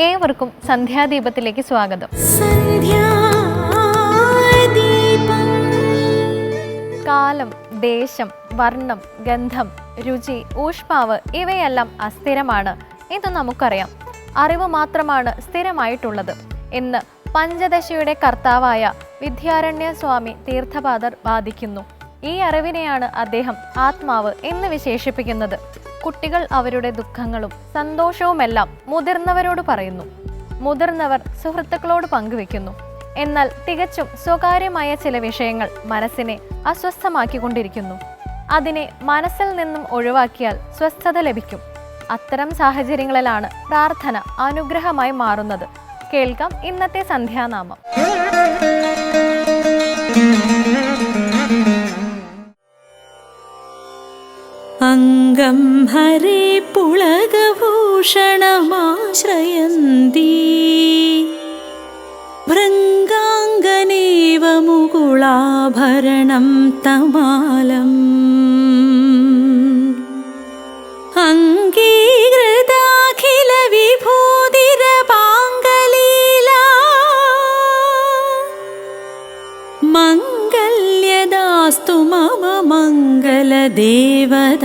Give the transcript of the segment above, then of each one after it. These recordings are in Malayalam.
ഏവർക്കും സന്ധ്യാദീപത്തിലേക്ക് സ്വാഗതം. കാലം ദേശം വർണം ഗന്ധം രുചി ഊഷ്മാവ് ഇവയെല്ലാം അസ്ഥിരമാണ്. ഇത് നമുക്കറിയാം. അറിവ് മാത്രമാണ് സ്ഥിരമായിട്ടുള്ളത്. എന്ന് പഞ്ചദശയുടെ കർത്താവായ വിദ്യാരണ്യ സ്വാമി തീർത്ഥപാദർ വാദിക്കുന്നു. ഈ അറിവിനെയാണ് അദ്ദേഹം ആത്മാവ് എന്ന് വിശേഷിപ്പിക്കുന്നത്. കുട്ടികൾ അവരുടെ ദുഃഖങ്ങളും സന്തോഷവുമെല്ലാം മുതിർന്നവരോട് പറയുന്നു. മുതിർന്നവർ സുഹൃത്തുക്കളോട് പങ്കുവെക്കുന്നു. എന്നാൽ തികച്ചും സ്വകാര്യമായ ചില വിഷയങ്ങൾ മനസ്സിനെ അസ്വസ്ഥമാക്കിക്കൊണ്ടിരിക്കുന്നു. അതിനെ മനസ്സിൽ നിന്നും ഒഴിവാക്കിയാൽ സ്വസ്ഥത ലഭിക്കും. അത്തരം സാഹചര്യങ്ങളിലാണ് പ്രാർത്ഥന അനുഗ്രഹമായി മാറുന്നത്. കേൾക്കാം ഇന്നത്തെ സന്ധ്യാനാമം. അംഗം ഹരേ പുളകഭൂഷണമാശ്രയന്തി ഭൃംഗാംഗനേവ മുകുളാഭരണം തമാലം. मङ्गलदेवतायाः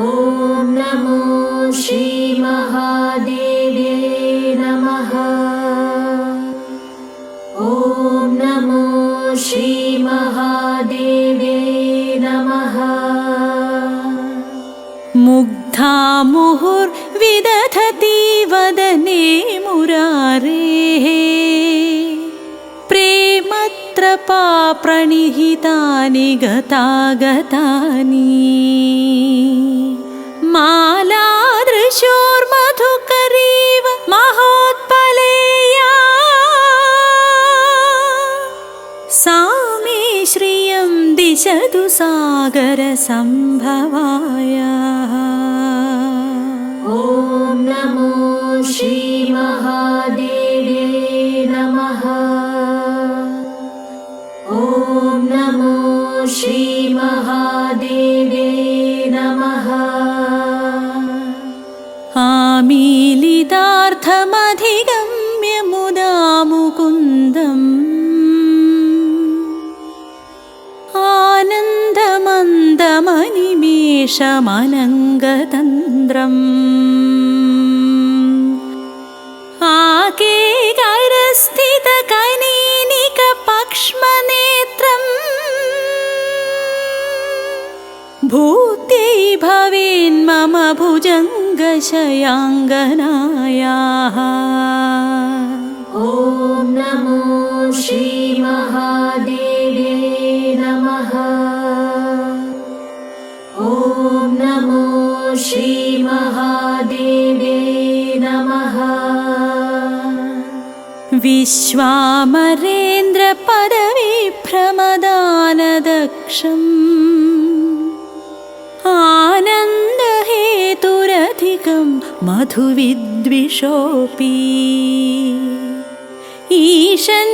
ॐ नमो श्रीमहादेव्ये नमः। ॐ नमो श्रीमहादेव्ये नमः। मुग्धा मुहुर्विदधति वदने मुरारेः प्रेमत्रपा प्रणिहितानि गतागतानि। मालादृशोर्मधुकरीव महोत्पलेया। सा मे श्रियं दिशतु सागरसम्भवाय आनन्दमन्दमनिमेषमनङ्गतन्द्रम् आकेकरस्थितकैनिकपक्ष्मनेत्रम् भूत्यै भवेन्मम भुजङ्गशयाङ्गनायाः। ॐ नमो श्रीमहादेव्ये विश्वामरेन्द्रपदविभ्रमदानदक्षम् आनन्दहेतुरधिकं मधुविद्विषोऽपि। ईशन्निषीदतु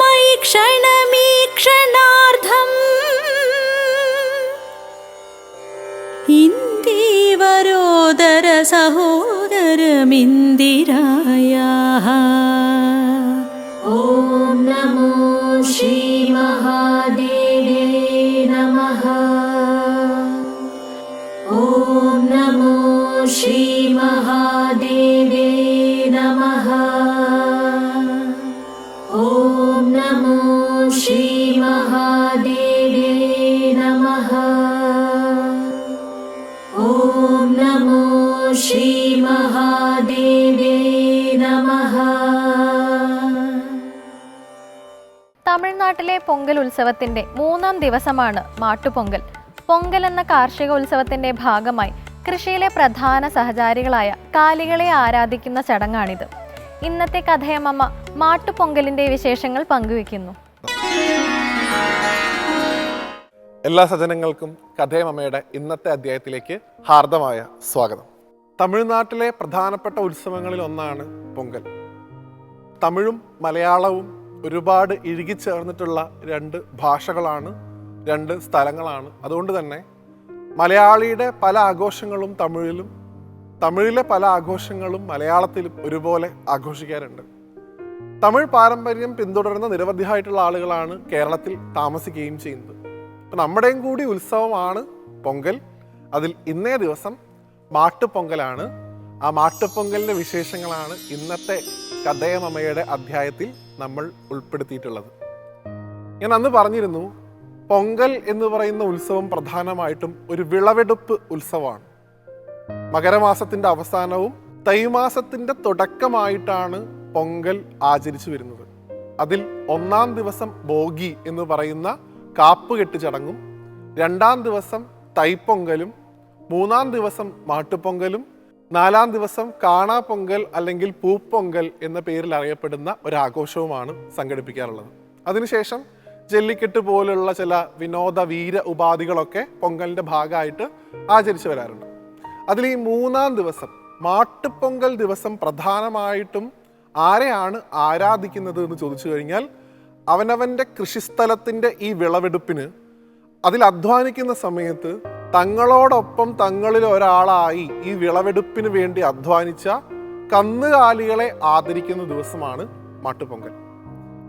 मयि क्षणमीक्षणार्धम् इन्दीवरोदर सहोदरमिन्दिरायाः തമിഴ്നാട്ടിലെ പൊങ്കൽ ഉത്സവത്തിന്റെ മൂന്നാം ദിവസമാണ് മാട്ടുപൊങ്കൽ. പൊങ്കൽ എന്ന കാർഷിക ഉത്സവത്തിന്റെ ഭാഗമായി കൃഷിയിലെ പ്രധാന സഹചാരികളായ കാലികളെ ആരാധിക്കുന്ന ചടങ്ങാണിത്. ഇന്നത്തെ കഥയമ്മ മാട്ടുപൊങ്കലിന്റെ വിശേഷങ്ങൾ പങ്കുവെക്കുന്നു എല്ലാ സജ്ജനങ്ങൾക്കും കഥയമ്മയുടെ ഇന്നത്തെ അധ്യായത്തിലേക്ക് ഹാർദമായ സ്വാഗതം. തമിഴ്നാട്ടിലെ പ്രധാനപ്പെട്ട ഉത്സവങ്ങളിൽ ഒന്നാണ് പൊങ്കൽ. തമിഴും മലയാളവും ഒരുപാട് ഇഴുകിച്ചേർന്നിട്ടുള്ള രണ്ട് ഭാഷകളാണ് രണ്ട് സ്ഥലങ്ങളാണ്. അതുകൊണ്ട് തന്നെ മലയാളിയുടെ പല ആഘോഷങ്ങളും തമിഴിലും തമിഴിലെ പല ആഘോഷങ്ങളും മലയാളത്തിലും ഒരുപോലെ ആഘോഷിക്കാറുണ്ട്. തമിഴ് പാരമ്പര്യം പിന്തുടരുന്ന നിരവധിയായിട്ടുള്ള ആളുകളാണ് കേരളത്തിൽ താമസിക്കുകയും ചെയ്യുന്നത്. അപ്പം നമ്മുടെയും കൂടി ഉത്സവമാണ് പൊങ്കൽ. അതിൽ ഇന്നേ ദിവസം മാട്ടുപൊങ്കലാണ് ആ മാട്ടുപൊങ്കലിന്റെ വിശേഷങ്ങളാണ് ഇന്നത്തെ കഥയമമ്മയുടെ അധ്യായത്തിൽ നമ്മൾ ഉൾപ്പെടുത്തിയിട്ടുള്ളത്. ഞാൻ അന്ന് പറഞ്ഞിരുന്നു പൊങ്കൽ എന്ന് പറയുന്ന ഉത്സവം പ്രധാനമായിട്ടും ഒരു വിളവെടുപ്പ് ഉത്സവമാണ്. മകരമാസത്തിന്റെ അവസാനവും തൈമാസത്തിന്റെ തുടക്കമായിട്ടാണ് പൊങ്കൽ ആചരിച്ചു വരുന്നത്. അതിൽ ഒന്നാം ദിവസം ഭോഗി എന്ന് പറയുന്ന കാപ്പുകെട്ട് ചടങ്ങും രണ്ടാം ദിവസം തൈപ്പൊങ്കലും മൂന്നാം ദിവസം മാട്ടുപൊങ്കലും നാലാം ദിവസം കാണാ പൊങ്കൽ അല്ലെങ്കിൽ പൂപ്പൊങ്കൽ എന്ന പേരിൽ അറിയപ്പെടുന്ന ഒരാഘോഷവുമാണ് സംഘടിപ്പിക്കാറുള്ളത്. അതിനുശേഷം ജല്ലിക്കെട്ട് പോലുള്ള ചില വിനോദ വീര ഉപാധികളൊക്കെ പൊങ്കലിന്റെ ഭാഗമായിട്ട് ആചരിച്ചു വരാറുണ്ട്. അതിൽ ഈ മൂന്നാം ദിവസം മാട്ടുപൊങ്കൽ ദിവസം പ്രധാനമായിട്ടും ആരെയാണ് ആരാധിക്കുന്നത് എന്ന് ചോദിച്ചു കഴിഞ്ഞാൽ അവനവന്റെ കൃഷിസ്ഥലത്തിന്റെ ഈ വിളവെടുപ്പിന് അതിൽ അധ്വാനിക്കുന്ന സമയത്ത് തങ്ങളോടൊപ്പം തങ്ങളിൽ ഒരാളായി ഈ വിളവെടുപ്പിന് വേണ്ടി അധ്വാനിച്ച കന്നുകാലികളെ ആദരിക്കുന്ന ദിവസമാണ് മാട്ടുപൊങ്കൽ.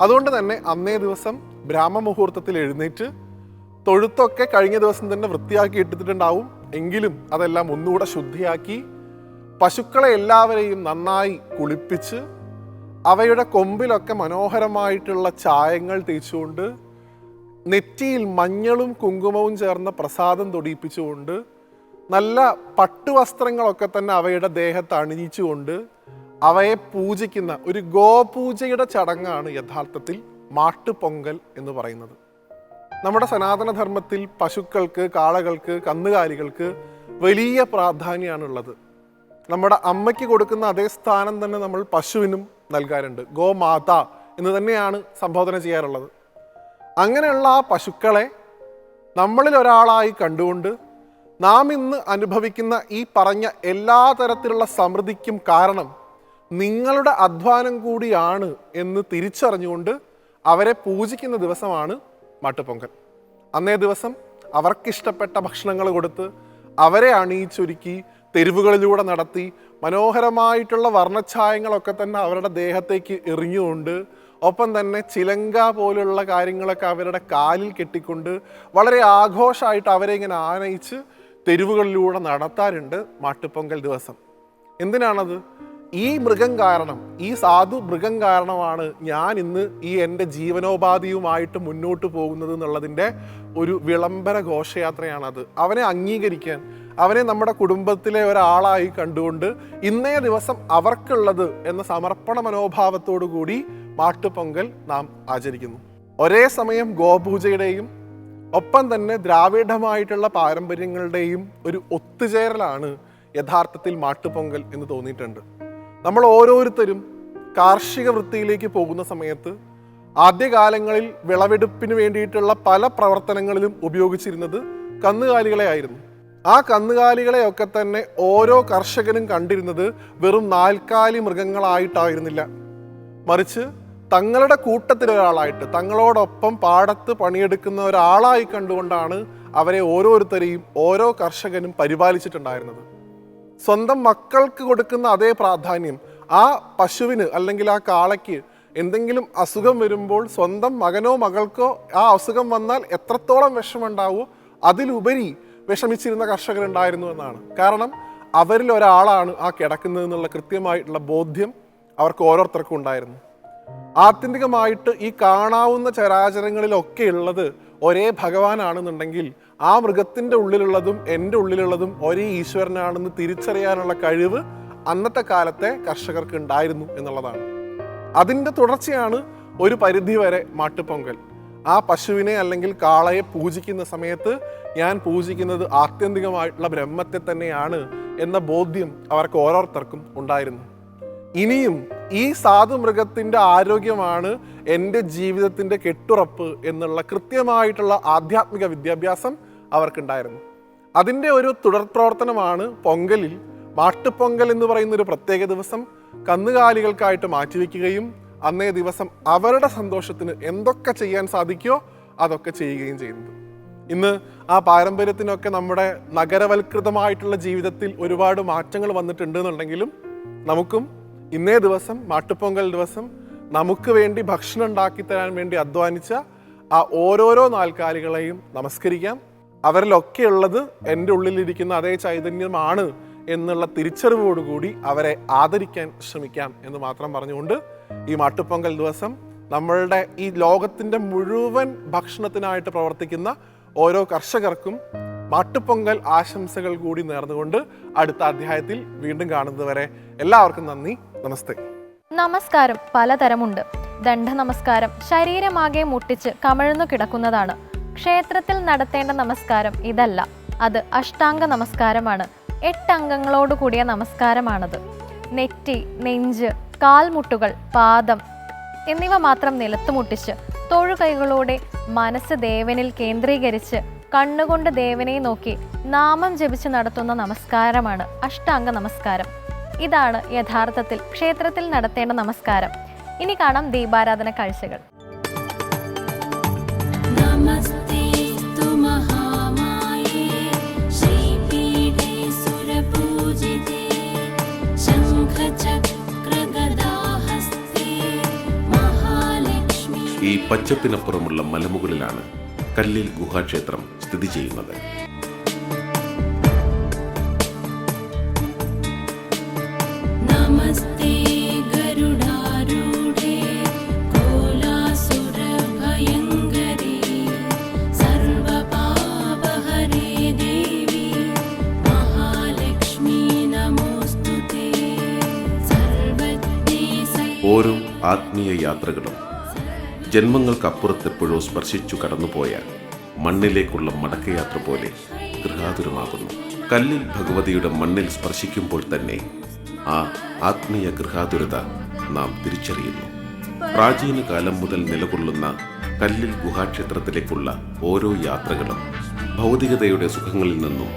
അതുകൊണ്ട് തന്നെ അന്നേ ദിവസം ബ്രാഹ്മമുഹൂർത്തത്തിൽ എഴുന്നേറ്റ് തൊഴുത്തൊക്കെ കഴിഞ്ഞ ദിവസം തന്നെ വൃത്തിയാക്കി ഇട്ടിട്ടുണ്ടാവും. എങ്കിലും അതെല്ലാം ഒന്നുകൂടെ ശുദ്ധിയാക്കി പശുക്കളെ എല്ലാവരെയും നന്നായി കുളിപ്പിച്ച് അവയുടെ കൊമ്പിലൊക്കെ മനോഹരമായിട്ടുള്ള ചായങ്ങൾ തേച്ചുകൊണ്ട് നെറ്റിയിൽ മഞ്ഞളും കുങ്കുമവും ചേർന്ന പ്രസാദം തൊടിയിപ്പിച്ചുകൊണ്ട് നല്ല പട്ടുവസ്ത്രങ്ങളൊക്കെ തന്നെ അവയുടെ ദേഹത്ത് അണിയിച്ചുകൊണ്ട് അവയെ പൂജിക്കുന്ന ഒരു ഗോപൂജയുടെ ചടങ്ങാണ് യഥാർത്ഥത്തിൽ മാട്ടുപൊങ്കൽ എന്ന് പറയുന്നത്. നമ്മുടെ സനാതനധർമ്മത്തിൽ പശുക്കൾക്ക് കാളകൾക്ക് കന്നുകാലികൾക്ക് വലിയ പ്രാധാന്യമാണുള്ളത്. നമ്മുടെ അമ്മയ്ക്ക് കൊടുക്കുന്ന അതേ സ്ഥാനം തന്നെ നമ്മൾ പശുവിനും നൽകാറുണ്ട്. ഗോമാത എന്ന് തന്നെയാണ് സംബോധന ചെയ്യാറുള്ളത്. അങ്ങനെയുള്ള ആ പശുക്കളെ നമ്മളിൽ ഒരാളായി കണ്ടുകൊണ്ട് നാം ഇന്ന് അനുഭവിക്കുന്ന ഈ പറഞ്ഞ എല്ലാ തരത്തിലുള്ള സമൃദ്ധിക്കും കാരണം നിങ്ങളുടെ അധ്വാനം കൂടിയാണ് എന്ന് തിരിച്ചറിഞ്ഞുകൊണ്ട് അവരെ പൂജിക്കുന്ന ദിവസമാണ് മാട്ടുപൊങ്കൽ. അന്നേ ദിവസം അവർക്കിഷ്ടപ്പെട്ട ഭക്ഷണങ്ങൾ കൊടുത്ത് അവരെ അണിയിച്ചൊരുക്കി തെരുവുകളിലൂടെ നടത്തി മനോഹരമായിട്ടുള്ള വർണഛായങ്ങളൊക്കെ തന്നെ അവരുടെ ദേഹത്തേക്ക് എറിഞ്ഞുകൊണ്ട് ഒപ്പം തന്നെ ചിലങ്ക പോലുള്ള കാര്യങ്ങളൊക്കെ അവരുടെ കാലിൽ കെട്ടിക്കൊണ്ട് വളരെ ആഘോഷമായിട്ട് അവരെ ഇങ്ങനെ ആനയിച്ച് തെരുവുകളിലൂടെ നടത്താറുണ്ട് മാട്ടുപൊങ്കൽ ദിവസം. എന്തിനാണത്? ഈ മൃഗം കാരണം ഈ സാധു മൃഗം കാരണമാണ് ഞാൻ ഇന്ന് ഈ എന്റെ ജീവനോപാധിയുമായിട്ട് മുന്നോട്ട് പോകുന്നത് എന്നുള്ളതിന്റെ ഒരു വിളംബര ഘോഷയാത്രയാണത്. അവനെ അംഗീകരിക്കാൻ അവനെ നമ്മുടെ കുടുംബത്തിലെ ഒരാളായി കണ്ടുകൊണ്ട് ഇന്നേ ദിവസം അവർക്കുള്ളത് എന്ന സമർപ്പണ മനോഭാവത്തോടു കൂടി മാട്ടുപൊങ്കൽ നാം ആചരിക്കുന്നു. ഒരേ സമയം ഗോപൂജയുടെയും ഒപ്പം തന്നെ ദ്രാവിഡമായിട്ടുള്ള പാരമ്പര്യങ്ങളുടെയും ഒരു ഒത്തുചേരലാണ് യഥാർത്ഥത്തിൽ മാട്ടുപൊങ്കൽ എന്ന് തോന്നിയിട്ടുണ്ട്. നമ്മൾ ഓരോരുത്തരും കാർഷിക വൃത്തിയിലേക്ക് പോകുന്ന സമയത്ത് ആദ്യകാലങ്ങളിൽ വിളവെടുപ്പിന് വേണ്ടിയിട്ടുള്ള പല പ്രവർത്തനങ്ങളിലും ഉപയോഗിച്ചിരുന്നത് കന്നുകാലികളെ ആയിരുന്നു. ആ കന്നുകാലികളെയൊക്കെ തന്നെ ഓരോ കർഷകനും കണ്ടിരുന്നത് വെറും നാൽക്കാലി മൃഗങ്ങളായിട്ടായിരുന്നില്ല. മറിച്ച് തങ്ങളുടെ കൂട്ടത്തിൽ ഒരാളായിട്ട് തങ്ങളോടൊപ്പം പാടത്ത് പണിയെടുക്കുന്ന ഒരാളായി കണ്ടുകൊണ്ടാണ് അവരെ ഓരോരുത്തരെയും ഓരോ കർഷകനും പരിപാലിച്ചിട്ടുണ്ടായിരുന്നത്. സ്വന്തം മക്കൾക്ക് കൊടുക്കുന്ന അതേ പ്രാധാന്യം ആ പശുവിന് അല്ലെങ്കിൽ ആ കാളയ്ക്ക് എന്തെങ്കിലും അസുഖം വരുമ്പോൾ സ്വന്തം മകനോ മകൾക്കോ ആ അസുഖം വന്നാൽ എത്രത്തോളം വിഷമുണ്ടാവോ അതിലുപരി വിഷമിച്ചിരുന്ന കർഷകരുണ്ടായിരുന്നു എന്നാണ്. കാരണം അവരിൽ ഒരാളാണ് ആ കിടക്കുന്നത് എന്നുള്ള കൃത്യമായിട്ടുള്ള ബോധ്യം അവർക്ക് ഓരോരുത്തർക്കും ഉണ്ടായിരുന്നു. ആത്യന്തികമായിട്ട് ഈ കാണാവുന്ന ചരാചരങ്ങളിലൊക്കെ ഉള്ളത് ഒരേ ഭഗവാനാണെന്നുണ്ടെങ്കിൽ ആ മൃഗത്തിന്റെ ഉള്ളിലുള്ളതും എന്റെ ഉള്ളിലുള്ളതും ഒരേ ഈശ്വരനാണെന്ന് തിരിച്ചറിയാനുള്ള കഴിവ് അന്നത്തെ കാലത്തെ കർഷകർക്ക് ഉണ്ടായിരുന്നു എന്നുള്ളതാണ്. അതിന്റെ തുടർച്ചയാണ് ഒരു പരിധി വരെ മാട്ടുപൊങ്കൽ. ആ പശുവിനെ അല്ലെങ്കിൽ കാളയെ പൂജിക്കുന്ന സമയത്ത് ഞാൻ പൂജിക്കുന്നത് ആത്യന്തികമായിട്ടുള്ള ബ്രഹ്മത്തെ തന്നെയാണ് എന്ന ബോധ്യം അവർക്ക് ഓരോരുത്തർക്കും ഉണ്ടായിരുന്നു. ഇനിയും ഈ സാധു മൃഗത്തിന്റെ ആരോഗ്യമാണ് എന്റെ ജീവിതത്തിന്റെ കെട്ടുറപ്പ് എന്നുള്ള കൃത്യമായിട്ടുള്ള ആധ്യാത്മിക വിദ്യാഭ്യാസം അവർക്കുണ്ടായിരുന്നു. അതിന്റെ ഒരു തുടർ പ്രവർത്തനമാണ് പൊങ്കലിൽ. മാട്ടുപൊങ്കൽ എന്ന് പറയുന്ന ഒരു പ്രത്യേക ദിവസം കന്നുകാലികൾക്കായിട്ട് മാറ്റിവെക്കുകയും അന്നേ ദിവസം അവരുടെ സന്തോഷത്തിന് എന്തൊക്കെ ചെയ്യാൻ സാധിക്കുമോ അതൊക്കെ ചെയ്യുകയും ചെയ്യുന്നത് ഇന്ന് ആ പാരമ്പര്യത്തിനൊക്കെ നമ്മുടെ നഗരവൽകൃതമായിട്ടുള്ള ജീവിതത്തിൽ ഒരുപാട് മാറ്റങ്ങൾ വന്നിട്ടുണ്ട് എന്നുണ്ടെങ്കിലും നമുക്കും ഇന്നേ ദിവസം മാട്ടുപൊങ്കൽ ദിവസം നമുക്ക് വേണ്ടി ഭക്ഷണം ഉണ്ടാക്കി തരാൻ വേണ്ടി അധ്വാനിച്ച ആ ഓരോരോ നാൽക്കാലികളെയും നമസ്കരിക്കാം. അവരിലൊക്കെ ഉള്ളത് എന്റെ ഉള്ളിലിരിക്കുന്ന അതേ ചൈതന്യമാണ് എന്നുള്ള തിരിച്ചറിവോടുകൂടി അവരെ ആദരിക്കാൻ ശ്രമിക്കാം എന്ന് മാത്രം പറഞ്ഞുകൊണ്ട് ഈ മാട്ടുപൊങ്കൽ ദിവസം നമ്മളുടെ ഈ ലോകത്തിന്റെ മുഴുവൻ ഭക്ഷണത്തിനായിട്ട് പ്രവർത്തിക്കുന്ന ഓരോ കർഷകർക്കും മാട്ടുപ്പൊങ്കൽ ആശംസകൾ കൂടി നേർന്നുകൊണ്ട് അടുത്ത അധ്യായത്തിൽ വീണ്ടും കാണുന്നതുവരെ എല്ലാവർക്കും നന്ദി. നമസ്തേ. നമസ്കാരം പലതരമുണ്ട്. ദണ്ഡ നമസ്കാരം ശരീരമാകെ മുട്ടിച്ച് കമഴ്ന്നു കിടക്കുന്നതാണ്. ക്ഷേത്രത്തിൽ നടത്തേണ്ട നമസ്കാരം ഇതല്ല. അത് അഷ്ടാംഗ നമസ്കാരമാണ്. എട്ട് അംഗങ്ങളോട് കൂടിയ നമസ്കാരമാണത്. നെറ്റി നെഞ്ച് കാൽമുട്ടുകൾ പാദം എന്നിവ മാത്രം നിലത്ത് മുട്ടിച്ച് തൊഴുകൈകളോടെ മനസ്സ് ദേവനിൽ കേന്ദ്രീകരിച്ച് കണ്ണുകൊണ്ട് ദേവനെ നോക്കി നാമം ജപിച്ച് നടത്തുന്ന നമസ്കാരമാണ് അഷ്ടാംഗ നമസ്കാരം. ഇതാണ് യഥാർത്ഥത്തിൽ ക്ഷേത്രത്തിൽ നടത്തേണ്ട നമസ്കാരം. ഇനി കാണാം ദീപാരാധന കാഴ്ചകൾ. ഈ പച്ചപ്പിനപ്പുറമുള്ള മലമുകളിലാണ് കല്ലിൽ ഗുഹാക്ഷേത്രം സ്ഥിതി ചെയ്യുന്നത്. ഓരോ ആത്മീയ യാത്രകളും ജന്മങ്ങൾക്കപ്പുറത്തെപ്പോഴോ സ്പർശിച്ചു കടന്നുപോയ മണ്ണിലേക്കുള്ള മടക്കയാത്ര പോലെ ഗൃഹാതുരമാകുന്നു. കല്ലിൽ ഭഗവതിയുടെ മണ്ണിൽ സ്പർശിക്കുമ്പോൾ തന്നെ ആ ആത്മീയ ഗൃഹാതുരത നാം തിരിച്ചറിയുന്നു. പ്രാചീന കാലം മുതൽ നിലകൊള്ളുന്ന കല്ലിൽ ഗുഹാക്ഷേത്രത്തിലേക്കുള്ള ഓരോ യാത്രകളും ഭൗതികതയുടെ സുഖങ്ങളിൽ നിന്നും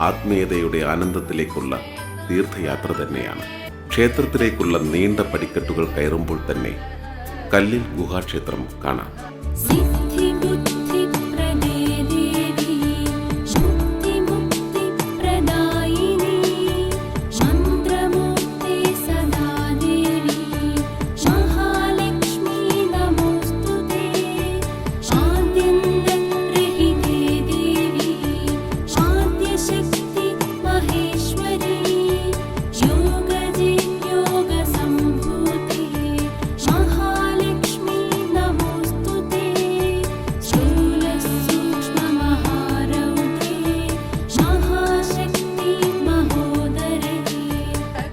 ആത്മീയതയുടെ ആനന്ദത്തിലേക്കുള്ള തീർത്ഥയാത്ര തന്നെയാണ്. ക്ഷേത്രത്തിലേക്കുള്ള നീണ്ട പടിക്കെട്ടുകൾ കയറുമ്പോൾ തന്നെ കല്ലിൽ ഗുഹാക്ഷേത്രം കാണാം.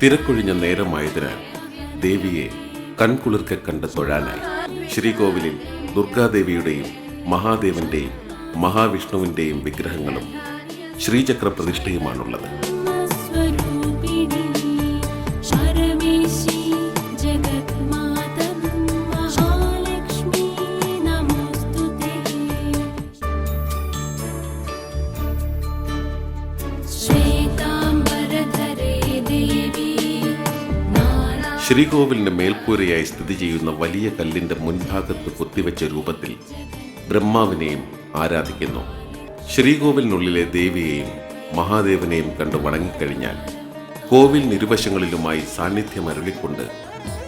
തിരക്കൊഴിഞ്ഞ നേരമായതിനാൽ ദേവിയെ കൺകുളിർക്കെ കണ്ട് തൊഴാനായി. ശ്രീകോവിലിൽ ദുർഗാദേവിയുടെയും മഹാദേവന്റെയും മഹാവിഷ്ണുവിന്റെയും വിഗ്രഹങ്ങളും ശ്രീചക്ര പ്രതിഷ്ഠയുമാണുള്ളത് ശ്രീകോവിലിന്റെ മേൽക്കൂരയായി സ്ഥിതി ചെയ്യുന്ന വലിയ കല്ലിന്റെ മുൻഭാഗത്ത് കൊത്തിവെച്ച രൂപത്തിൽ ബ്രഹ്മാവിനെയും ആരാധിക്കുന്നു. ശ്രീകോവിലിനുള്ളിലെ ദേവിയെയും മഹാദേവനെയും കണ്ടു വണങ്ങിക്കഴിഞ്ഞാൽ കോവിൽ ഇരുവശങ്ങളിലുമായി സാന്നിധ്യം അരുളിക്കൊണ്ട്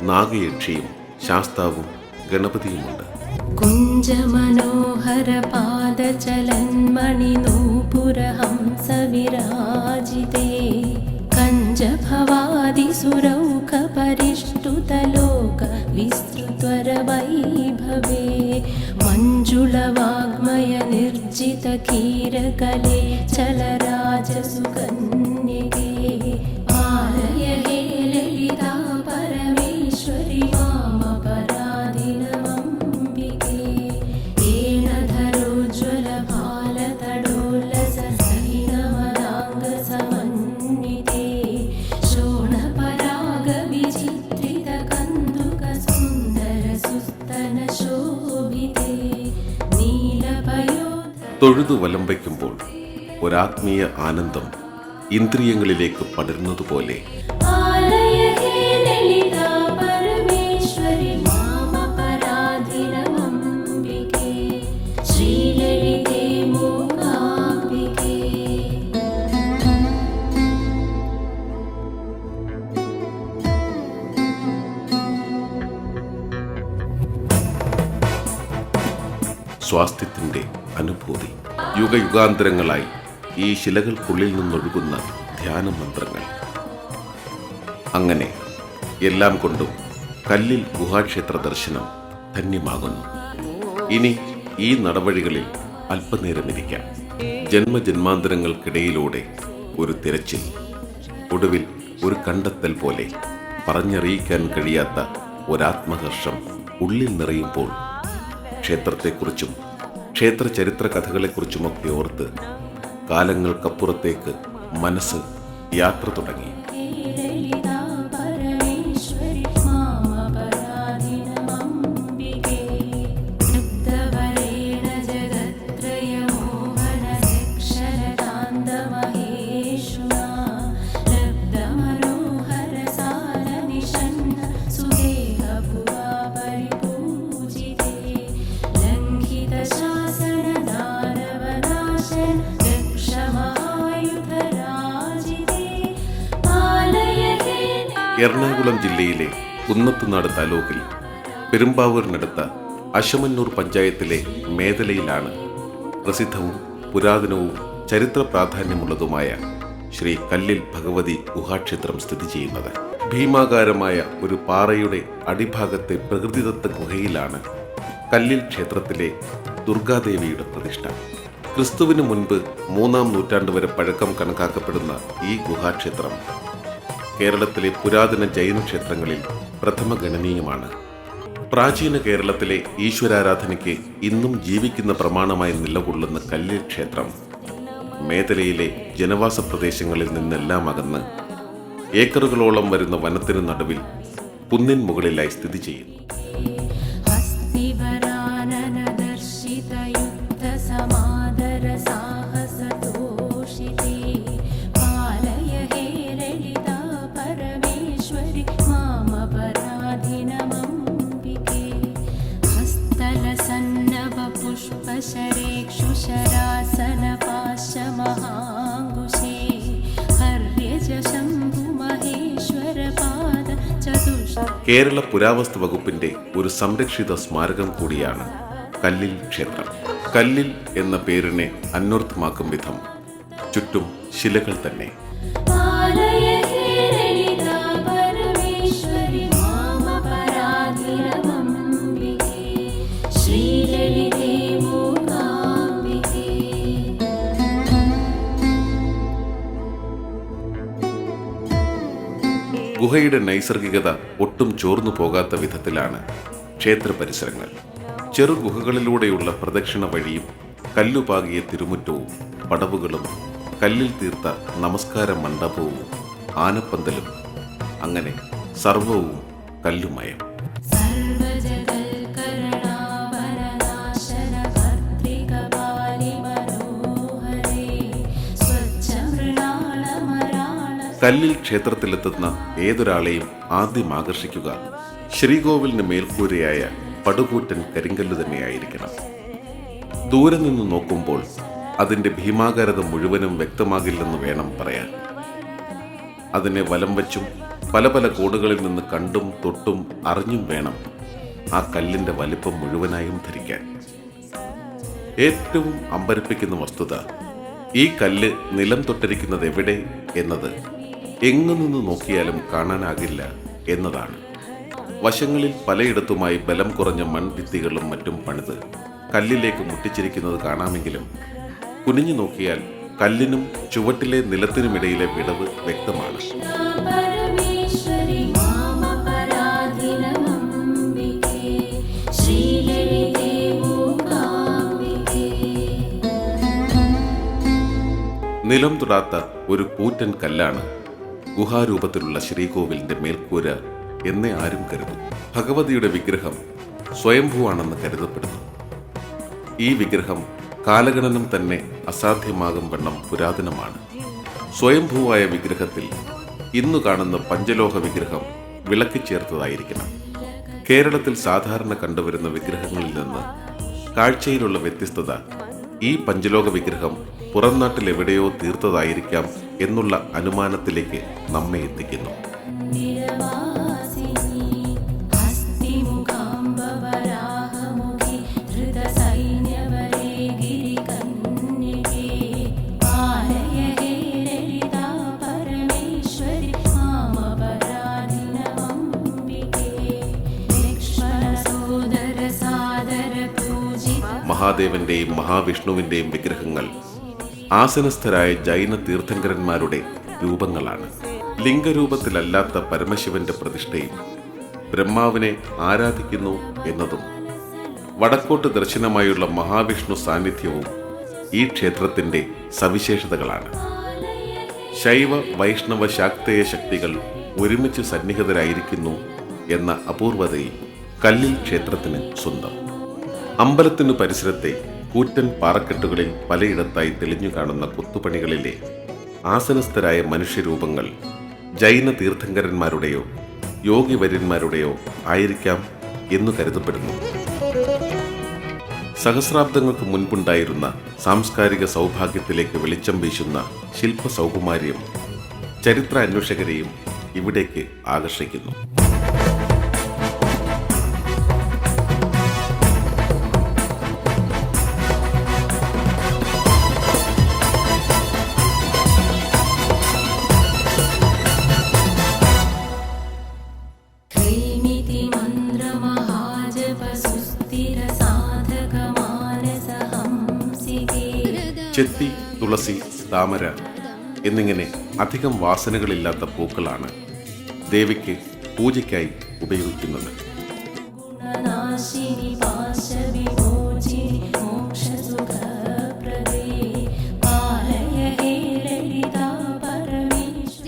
നാഗയക്ഷിയും ശാസ്താവും ഗണപതിയുമുണ്ട്. ముఖ పరిష్టుతలోక విస్తృత్వర వైభవే. మంజుళ వాగ్మయ నిర్జిత కీరకలే చలరాజ సుకన్యగే തൊഴുതു വലം വയ്ക്കുമ്പോൾ ഒരാത്മീയ ആനന്ദം ഇന്ദ്രിയങ്ങളിലേക്ക് പടരുന്നതുപോലെ. സ്വാസ്ഥ്യത്തിന്റെ യുഗയുഗാന്തരങ്ങളായി ഈ ശിലകൾക്കുള്ളിൽ നിന്നൊഴുകുന്ന ധ്യാന മന്ത്രങ്ങൾ അങ്ങനെ എല്ലാം കൊണ്ടും കല്ലിൽ ഗുഹാക്ഷേത്ര ദർശനം ധന്യമാകുന്നു. ഇനി ഈ നടവഴികളിൽ അല്പനേരമിരിക്കാം. ജന്മജന്മാന്തരങ്ങൾക്കിടയിലൂടെ ഒരു തിരച്ചിൽ ഒടുവിൽ ഒരു കണ്ടെത്തൽ പോലെ പറഞ്ഞറിയിക്കാൻ കഴിയാത്ത ഒരാത്മഹർഷം ഉള്ളിൽ നിറയുമ്പോൾ ക്ഷേത്രത്തെക്കുറിച്ചും ക്ഷേത്ര ചരിത്ര കഥകളെക്കുറിച്ചുമൊക്കെ ഓർത്ത് കാലങ്ങൾക്കപ്പുറത്തേക്ക് മനസ്സ് യാത്ര തുടങ്ങി. എറണാകുളം ജില്ലയിലെ കുന്നത്തുനാട് താലൂക്കിൽ പെരുമ്പാവൂരിനടുത്ത അശമന്നൂർ പഞ്ചായത്തിലെ മേദലയിലാണ് പ്രസിദ്ധവും പുരാതനവും ചരിത്ര പ്രാധാന്യമുള്ളതുമായ ശ്രീ കല്ലിൽ ഭഗവതി ഗുഹാക്ഷേത്രം സ്ഥിതി ചെയ്യുന്നത്. ഭീമാകാരമായ ഒരു പാറയുടെ അടിഭാഗത്തെ പ്രകൃതിദത്ത ഗുഹയിലാണ് കല്ലിൽ ക്ഷേത്രത്തിലെ ദുർഗാദേവിയുടെ പ്രതിഷ്ഠ. ക്രിസ്തുവിന് മുൻപ് മൂന്നാം നൂറ്റാണ്ട് വരെ പഴക്കം കണക്കാക്കപ്പെടുന്ന ഈ ഗുഹാക്ഷേത്രം കേരളത്തിലെ പുരാതന ജൈന ക്ഷേത്രങ്ങളിൽ പ്രഥമ ഗണനീയമാണ്. പ്രാചീന കേരളത്തിലെ ഈശ്വരാരാധനയ്ക്ക് ഇന്നും ജീവിക്കുന്ന പ്രമാണമായി നിലകൊള്ളുന്ന കല്ലിൽ ക്ഷേത്രം മേഖലയിലെ ജനവാസ പ്രദേശങ്ങളിൽ നിന്നെല്ലാം അകന്ന് ഏക്കറുകളോളം വരുന്ന വനത്തിനു നടുവിൽ കുന്നിൻ മുകളിലായി സ്ഥിതി ചെയ്യുന്നു. കേരള പുരാവസ്തു വകുപ്പിന്റെ ഒരു സംരക്ഷിത സ്മാരകം കൂടിയാണ് കല്ലിൽ ക്ഷേത്രം. കല്ലിൽ എന്ന പേരിനെ അന്വർത്ഥമാക്കും വിധം ചുറ്റും ശിലകൾ തന്നെ. ശ്രീലളിതേ ഗുഹയുടെ നൈസർഗികത ഒട്ടും ചോർന്നു പോകാത്ത വിധത്തിലാണ് ക്ഷേത്ര പരിസരങ്ങൾ. ചെറു ഗുഹകളിലൂടെയുള്ള പ്രദക്ഷിണ വഴിയും കല്ലുപാകിയ തിരുമുറ്റവും പടവുകളും കല്ലിൽ തീർത്ത നമസ്കാര മണ്ഡപവും ആനപ്പന്തലും അങ്ങനെ സർവവും കല്ലുമയം. കല്ലിൽ ക്ഷേത്രത്തിലെത്തുന്ന ഏതൊരാളെയും ആദ്യം ആകർഷിക്കുക. ശ്രീകോവിലിന് മേൽക്കൂരയായ പടുകൂറ്റൻ കരിങ്കല്ല് തന്നെയായിരിക്കണം. ദൂരെ നിന്ന് നോക്കുമ്പോൾ അതിന്റെ ഭീമാകാരത മുഴുവനും വ്യക്തമാകില്ലെന്ന് വേണം പറയാൻ. അതിനെ വലം വച്ചും പല പല കോണുകളിൽ നിന്ന് കണ്ടും തൊട്ടും അറിഞ്ഞും വേണം ആ കല്ലിന്റെ വലിപ്പം മുഴുവനായും ധരിക്കാൻ. ഏറ്റവും അമ്പരപ്പിക്കുന്ന വസ്തുത ഈ കല്ല് നിലം തൊട്ടിരിക്കുന്നത് എവിടെ എന്നത് എങ്ങു നിന്ന് നോക്കിയാലും കാണാനാകില്ല എന്നതാണ്. വശങ്ങളിൽ പലയിടത്തുമായി ബലം കുറഞ്ഞ മൺഭിത്തികളും മറ്റും പണിത് കല്ലിലേക്ക് മുട്ടിച്ചിരിക്കുന്നത് കാണാമെങ്കിലും കുനിഞ്ഞു നോക്കിയാൽ കല്ലിനും ചുവട്ടിലെ നിലത്തിനുമിടയിലെ വിടവ് വ്യക്തമാണ്. നിലം തൊടാത്ത ഒരു കൂറ്റൻ കല്ലാണ് ഗുഹാരൂപത്തിലുള്ള ശ്രീകോവിലിന്റെ മേൽക്കൂര എന്നേ ആരും കരുതും. ഭഗവതിയുടെ വിഗ്രഹം സ്വയംഭൂവാണെന്ന് കരുതപ്പെടുന്നു. ഈ വിഗ്രഹം കാലഗണനം തന്നെ അസാധ്യമാകും വണ്ണം പുരാതനമാണ്. സ്വയംഭൂവായ വിഗ്രഹത്തിൽ ഇന്നു കാണുന്ന പഞ്ചലോഹ വിഗ്രഹം വിളക്കി ചേർത്തതായിരിക്കണം. കേരളത്തിൽ സാധാരണ കണ്ടുവരുന്ന വിഗ്രഹങ്ങളിൽ നിന്ന് കാഴ്ചയിലുള്ള വ്യത്യസ്തത ഈ പഞ്ചലോക വിഗ്രഹം പുറംനാട്ടിൽ എവിടെയോ തീർത്തതായിരിക്കാം എന്നുള്ള അനുമാനത്തിലേക്ക് നമ്മെ എത്തിക്കുന്നു. മഹാദേവന്റെയും മഹാവിഷ്ണുവിന്റെയും വിഗ്രഹങ്ങൾ ആസനസ്ഥരായ ജൈന തീർത്ഥങ്കരന്മാരുടെ രൂപങ്ങളാണ്. ലിംഗരൂപത്തിലല്ലാത്ത പരമശിവന്റെ പ്രതിഷ്ഠയും ബ്രഹ്മാവിനെ ആരാധിക്കുന്നു എന്നതും വടക്കോട്ട് ദർശനമായുള്ള മഹാവിഷ്ണു സാന്നിധ്യവും ഈ ക്ഷേത്രത്തിന്റെ സവിശേഷതകളാണ്. ശൈവ വൈഷ്ണവ ശാക്തേയ ശക്തികൾ ഒരുമിച്ച് സന്നിഹിതരായിരിക്കുന്നു എന്ന അപൂർവതയിൽ കല്ലിൽ ക്ഷേത്രത്തിന് സ്വന്തം. അമ്പലത്തിനു പരിസരത്തെ കൂറ്റൻ പാറക്കെട്ടുകളിൽ പലയിടത്തായി തെളിഞ്ഞു കാണുന്ന കൊത്തുപണികളിലെ ആസനസ്ഥരായ മനുഷ്യരൂപങ്ങൾ ജൈന തീർത്ഥങ്കരന്മാരുടെയോ യോഗിവര്യന്മാരുടെയോ ആയിരിക്കാം എന്നു കരുതപ്പെടുന്നു. സഹസ്രാബ്ദങ്ങൾക്ക് മുൻപുണ്ടായിരുന്ന സാംസ്കാരിക സൗഭാഗ്യത്തിലേക്ക് വെളിച്ചം വീശുന്ന ശില്പ സൗകുമാര്യം ചരിത്ര അന്വേഷകരെയും ഇവിടേക്ക് ആകർഷിക്കുന്നു. തുളസി താമര എന്നിങ്ങനെ അധികം വാസനകളില്ലാത്ത പൂക്കളാണ് ദേവിക്ക് പൂജയ്ക്കായി ഉപയോഗിക്കുന്നത്.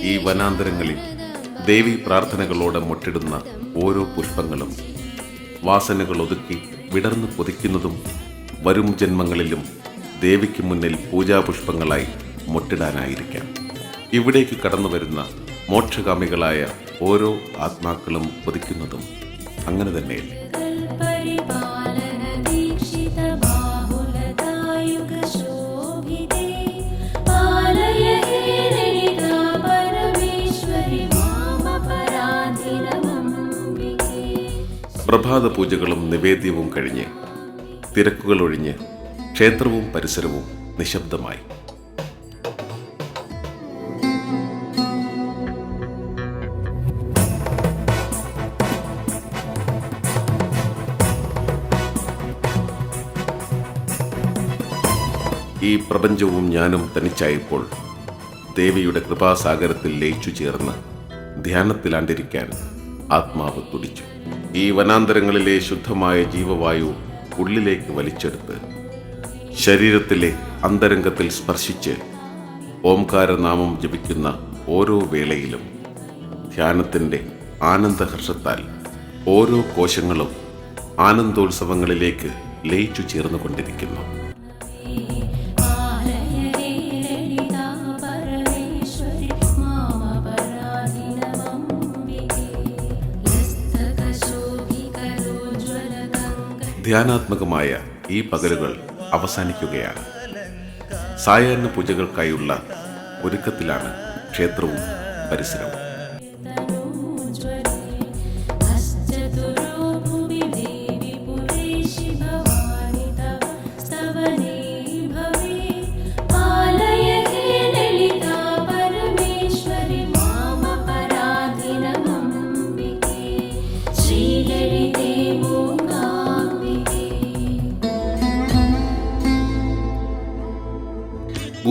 ഈ വനാന്തരങ്ങളിൽ ദേവി പ്രാർത്ഥനകളോടെ മുട്ടിടുന്ന ഓരോ പുഷ്പങ്ങളും വാസനകൾ ഒതുക്കി വിടർന്നു പൊതിക്കുന്നതും വരും ജന്മങ്ങളിലും ദേവിക്ക് മുന്നിൽ പൂജാപുഷ്പങ്ങളായി മുട്ടിടാനായിരിക്കാം. ഇവിടേക്ക് കടന്നു വരുന്ന മോക്ഷകാമികളായ ഓരോ ആത്മാക്കളും കൊതിക്കുന്നതും അങ്ങനെ തന്നെയല്ലേ? പ്രഭാത പൂജകളും നിവേദ്യവും കഴിഞ്ഞ് തിരക്കുകളൊഴിഞ്ഞ് ക്ഷേത്രവും പരിസരവും നിശബ്ദമായി. ഈ പ്രപഞ്ചവും ഞാനും തനിച്ചായപ്പോൾ ദേവിയുടെ കൃപാസാഗരത്തിൽ ലയിച്ചു ചേർന്ന് ധ്യാനത്തിലാണ്ടിരിക്കാൻ ആത്മാവ് തുടിച്ചു. ഈ വനാന്തരങ്ങളിലെ ശുദ്ധമായ ജീവവായു ഉള്ളിലേക്ക് വലിച്ചെടുത്ത് ശരീരത്തിലെ അന്തരംഗത്തിൽ സ്പർശിച്ച് ഓംകാരനാമം ജപിക്കുന്ന ഓരോ വേളയിലും ധ്യാനത്തിന്റെ ആനന്ദഹർഷത്താൽ ഓരോ കോശങ്ങളും ആനന്ദോത്സവങ്ങളിലേക്ക് ലയിച്ചു ചേർന്നുകൊണ്ടിരിക്കുന്നു. ധ്യാനാത്മകമായ ഈ പകലുകൾ അവസാനിക്കുകയാണ്. സായാഹ്ന പൂജകൾക്കായുള്ള ഒരുക്കത്തിലാണ് ക്ഷേത്രവും പരിസരവും.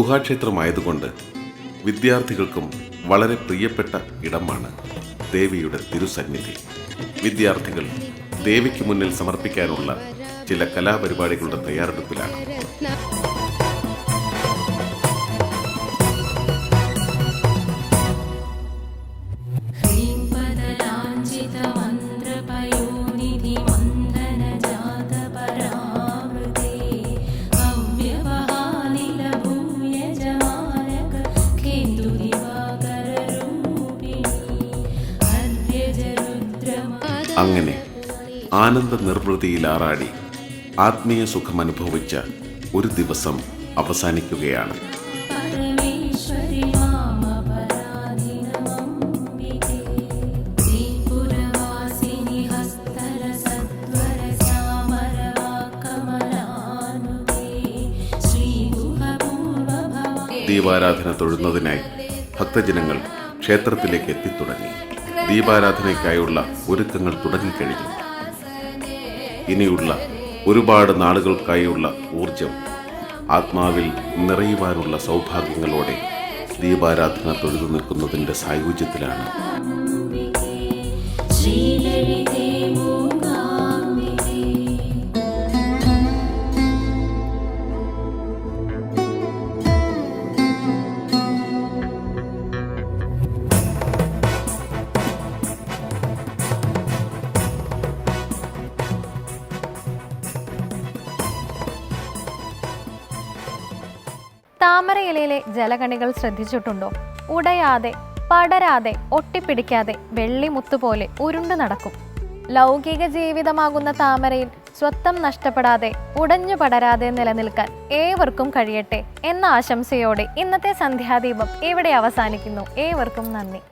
ഗുഹാക്ഷേത്രമായതുകൊണ്ട് വിദ്യാർത്ഥികൾക്കും വളരെ പ്രിയപ്പെട്ട ഇടമാണ് ദേവിയുടെ തിരുസന്നിധി. വിദ്യാർത്ഥികൾ ദേവിക്ക് മുന്നിൽ സമർപ്പിക്കാനുള്ള ചില കലാപരിപാടികളുടെ തയ്യാറെടുപ്പിലാണ്. ആനന്ദ നിർവൃതിയിലാറാടി ആത്മീയ സുഖമനുഭവിച്ച ഒരു ദിവസം അവസാനിക്കുകയാണ്. ദീപാരാധന തൊഴുന്നതിനായി ഭക്തജനങ്ങൾ ക്ഷേത്രത്തിലേക്ക് എത്തിത്തുടങ്ങി. ദീപാരാധനയ്ക്കായുള്ള ഒരുക്കങ്ങൾ തുടങ്ങിക്കഴിഞ്ഞു. ഇനിയുള്ള ഒരുപാട് നാളുകൾക്കായുള്ള ഊർജം ആത്മാവിൽ നിറയുവാനുള്ള സൗഭാഗ്യങ്ങളോടെ ദീപാരാധന തൊഴുതു നിൽക്കുന്നതിന്റെ സായുജ്യത്തിലാണ്. ശ്രീലളിതേ ജലകണികൾ ശ്രദ്ധിച്ചിട്ടുണ്ടോ? ഉടയാതെ പടരാതെ ഒട്ടിപ്പിടിക്കാതെ വെള്ളിമുത്തുപോലെ ഉരുണ്ടു നടക്കും. ലൗകിക ജീവിതമാകുന്ന താമരയിൽ സ്വത്വം നഷ്ടപ്പെടാതെ ഉടഞ്ഞു പടരാതെ നിലനിൽക്കാൻ ഏവർക്കും കഴിയട്ടെ എന്ന ആശംസയോടെ ഇന്നത്തെ സന്ധ്യാദീപം ഇവിടെ അവസാനിക്കുന്നു. ഏവർക്കും നന്ദി.